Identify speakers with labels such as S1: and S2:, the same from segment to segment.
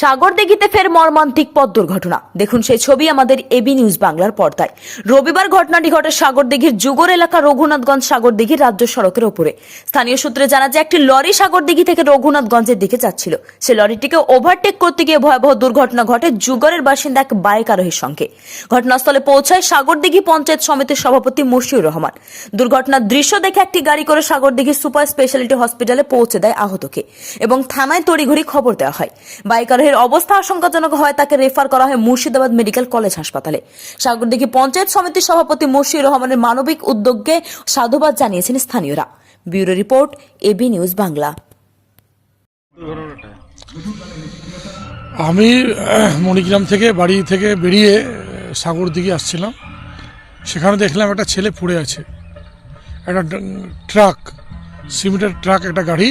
S1: সাগরদিঘিতে ফের মর্মান্তিক পথ দুর্ঘটনা। দেখুন সেই ছবি আমাদের এবি নিউজ বাংলার পর্দায়। রবিবার ঘটনাটি ঘটে সাগরদিঘির যুগর এলাকা রঘুনাথগঞ্জ সাগরদিঘির রাজ্য সড়কের ওপরে। স্থানীয় সূত্রে জানা যায়, একটি লরি সাগরদিঘি থেকে রঘুনাথগঞ্জের দিকে যাচ্ছিল। সে লরিটিকে ওভারটেক করতে গিয়ে ভয়াবহ দুর্ঘটনা ঘটে যুগরের বাসিন্দা এক বাইক আরোহীর সঙ্গে। ঘটনাস্থলে পৌঁছায় সাগরদিঘি পঞ্চায়েত সমিতির সভাপতি মশিউর রহমান। দুর্ঘটনার দৃশ্য দেখে একটি গাড়ি করে সাগরদিঘি সুপার স্পেশালিটি হসপিটালে পৌঁছে দেয় আহতকে এবং থানায় তড়িঘড়ি খবর দেওয়া হয়। বাইক আরোহীর অবস্থা আশঙ্কাজনক হয় তাকে রেফার করা হয় মুর্শিদাবাদ মেডিকেল কলেজ হাসপাতালে। সাগরদিঘি পঞ্চায়েত সমিতির সভাপতি মশিউর রহমানের মানবিক উদ্যোগকে সাধুবাদ জানিয়েছেন স্থানীয়রা। Bureau report AB news Bangla.
S2: আমি মণিগ্রাম থেকে, বাড়ি থেকে বেরিয়ে সাগর দিকে আসছিলাম। সেখানে দেখলাম একটা ছেলে পড়ে আছে। একটা ট্রাক, সিমেন্টের ট্রাক, একটা গাড়ি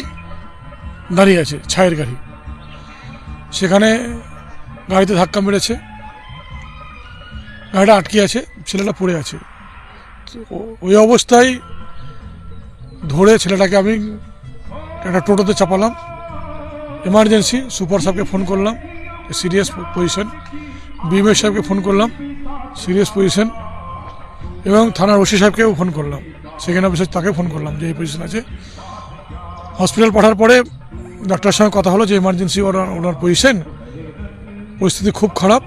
S2: দাঁড়িয়ে আছে, ছায়ের গাড়ি। সেখানে গাড়িতে ধাক্কা মেরেছে। গাড়িটা আটকে আছে, ছেলেটা পড়ে আছে। ওই অবস্থায় ধরে ছেলেটাকে আমি একটা টোটোতে চাপালাম। এমার্জেন্সি, সুপার সাহেবকে ফোন করলাম সিরিয়াস পজিশন। বিএমএস সাহেবকে ফোন করলাম, সিরিয়াস পজিশন। এবং থানার ওসি সাহেবকেও ফোন করলাম। সেকেন্ড অফিসার তাকে ফোন করলাম যে এই পজিশন আছে। হসপিটাল পাঠার পরে ডাক্তারের সঙ্গে কথা হলো যে এমার্জেন্সি ওনার ওনার পজিশন পরিস্থিতি খুব খারাপ।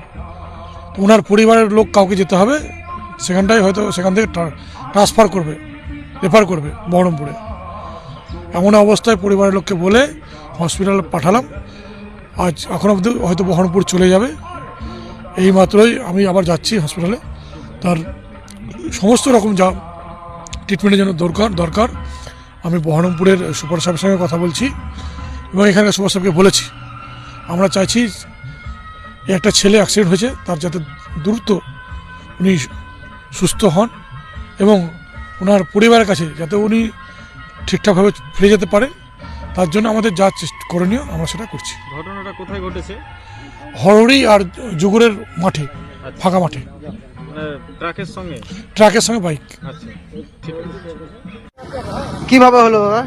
S2: ওনার পরিবারের লোক কাউকে যেতে হবে, সেখানটায় হয়তো সেখান থেকে ট্রান্সফার করবে রেফার করবে বহরমপুরে। এমন অবস্থায় পরিবারের লোককে বলে হসপিটাল পাঠালাম। আজ, এখন অবধি হয়তো বহরমপুর চলে যাবে। এই মাত্রই আমি আবার যাচ্ছি হসপিটালে তার সমস্ত রকম যা ট্রিটমেন্টের জন্য দরকার দরকার। আমি বহরমপুরের সুপার সাহেবের সঙ্গে কথা বলছি এবং এখানে সুপার সাহেবকে বলেছি। আমরা চাইছি একটা ছেলে অ্যাক্সিডেন্ট হয়েছে তার যাতে দ্রুত উনি সুস্থ হন এবং ওনার পরিবারের কাছে যাতে উনি ঠিকঠাকভাবে ফিরে যেতে পারে তার জন্য আমাদের যা চেষ্টা করণীয় আমরা সেটা করছি।
S3: ঘটনাটা কোথায় ঘটেছে?
S2: হরড়ি আর জুগুরের মাঠে ফাঁকা মাঠে।
S3: মানে ট্রাকের সঙ্গে?
S2: ট্রাকের সঙ্গে বাইক
S3: আচ্ছা
S4: কীভাবে হলো দাদা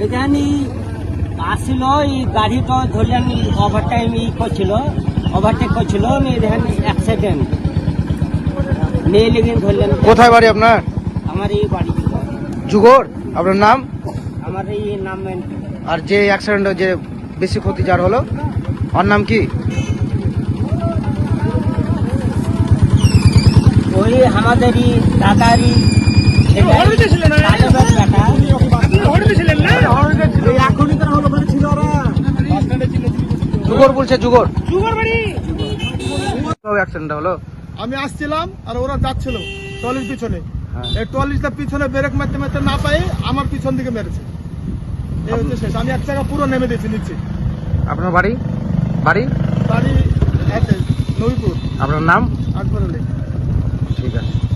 S5: এখানে আসছিল এই গাড়ি তো ধরলেন ওভারটাইম ই করছিল ওভারটেক করছিল দেখেন অ্যাক্সিডেন্ট মেয়ে লেগে ধরলেন।
S4: কোথায় বাড়ি আপনার?
S5: আমার এই বাড়ি
S4: যুগর আপনার নাম?
S5: আমার এই নাম
S4: আর যে অ্যাক্সিডেন্ট যে বেশি ক্ষতি যার হলো ওর নাম কি
S5: ওই আমাদেরই দাদারই
S4: যুগর বলছে যুগর। কীভাবে অ্যাক্সিডেন্ট হলো?
S6: আমি আসছিলাম আর ওরা যাচ্ছিল টলির পিছনে।
S4: হ্যাঁ।
S6: এই টলিটা পিছনে ব্রেক মারতে মারতে না পাই আমার পিছন দিকে মেরেছে। এই হচ্ছে শেষ। আমি এক জায়গা পুরো নেমে দিয়েছি নিচ্ছি
S4: আপনার বাড়ি? বাড়ি?
S6: বাড়ি আছে নবীপুর।
S4: আপনার নাম?
S6: আকবর আলী।
S4: ঠিক আছে